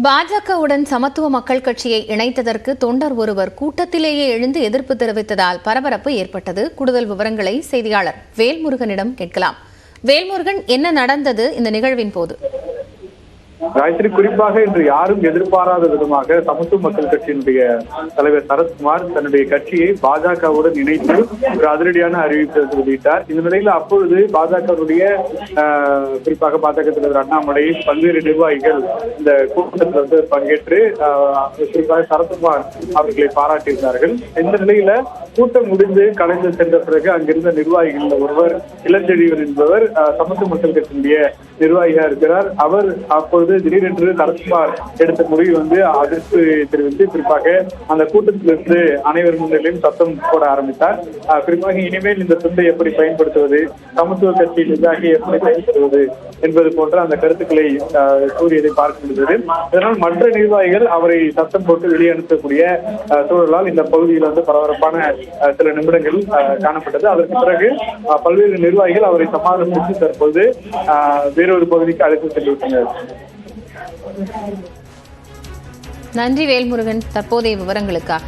பாஜகவுடன் சமத்துவ மக்கள் கட்சியை இணைத்ததற்கு தொண்டர் ஒருவர் கூட்டத்திலேயே எழுந்து எதிர்ப்பு தெரிவித்ததால் பரபரப்பு ஏற்பட்டது. கூடுதல் விவரங்களை செய்தியாளர் வேல்முருகனிடம் கேட்கலாம். வேல்முருகன் என்ன நடந்தது இந்த நிகழ்வின் போது? காயத்ரி குறிப்பாக இன்று யாரும் எதிர்பாராத விதமாக சமத்துவ மக்கள் கட்சியினுடைய தலைவர் சரத்குமார் தன்னுடைய கட்சியை பாஜகவுடன் இணைத்து ஒரு அதிரடியான அறிவிப்பை வெளியிட்டார். இந்த நிலையில் அப்பொழுது பாஜகவுடைய குறிப்பாக பாஜக தலைவர் அண்ணாமலை பல்வேறு நிர்வாகிகள் இந்த கூட்டத்தில் வந்து பங்கேற்று குறிப்பாக சரத்குமார் அவர்களை பாராட்டியிருந்தார்கள். இந்த நிலையில கூட்டம் முடிந்து கலைந்து சென்ற பிறகு அங்கிருந்த நிர்வாகிகள் ஒருவர் இளஞ்செழியன் என்பவர் சமத்து சமத்துவ மக்கள் கட்சியினுடைய நிர்வாகியா இருக்கிறார். அவர் அப்பொழுது திடீரென்று சரத்குமார் எடுத்த முடிவு வந்து அதிர்ப்பு தெரிவித்து குறிப்பாக அந்த கூட்டத்திலிருந்து அனைவர் முன்னிலையும் சத்தம் போட ஆரம்பித்தார். குறிப்பாக இனிமேல் இந்த துண்டை எப்படி பயன்படுத்துவது சமத்துவ கட்சியில் நிர்வாகி எப்படி பயன்படுத்துவது என்பது போன்ற அந்த கருத்துக்களை கூறியதை பார்க்க முடிந்தது. இதனால் மற்ற நிர்வாகிகள் அவரை சத்தம் போட்டு வெளியே அனுப்பக்கூடிய சூழலால் இந்த பகுதியில் வந்து பரபரப்பான சில நிமிடங்கள் காணப்பட்டது. அதற்கு பிறகு பல்வேறு நிர்வாகிகள் அவரை சமாதானப்படுத்தி தற்போது ஆஹ், வேறொரு பகுதிக்கு அழைத்து சென்று நன்றி வேல்முருகன் தற்போதைய விவரங்களுக்காக.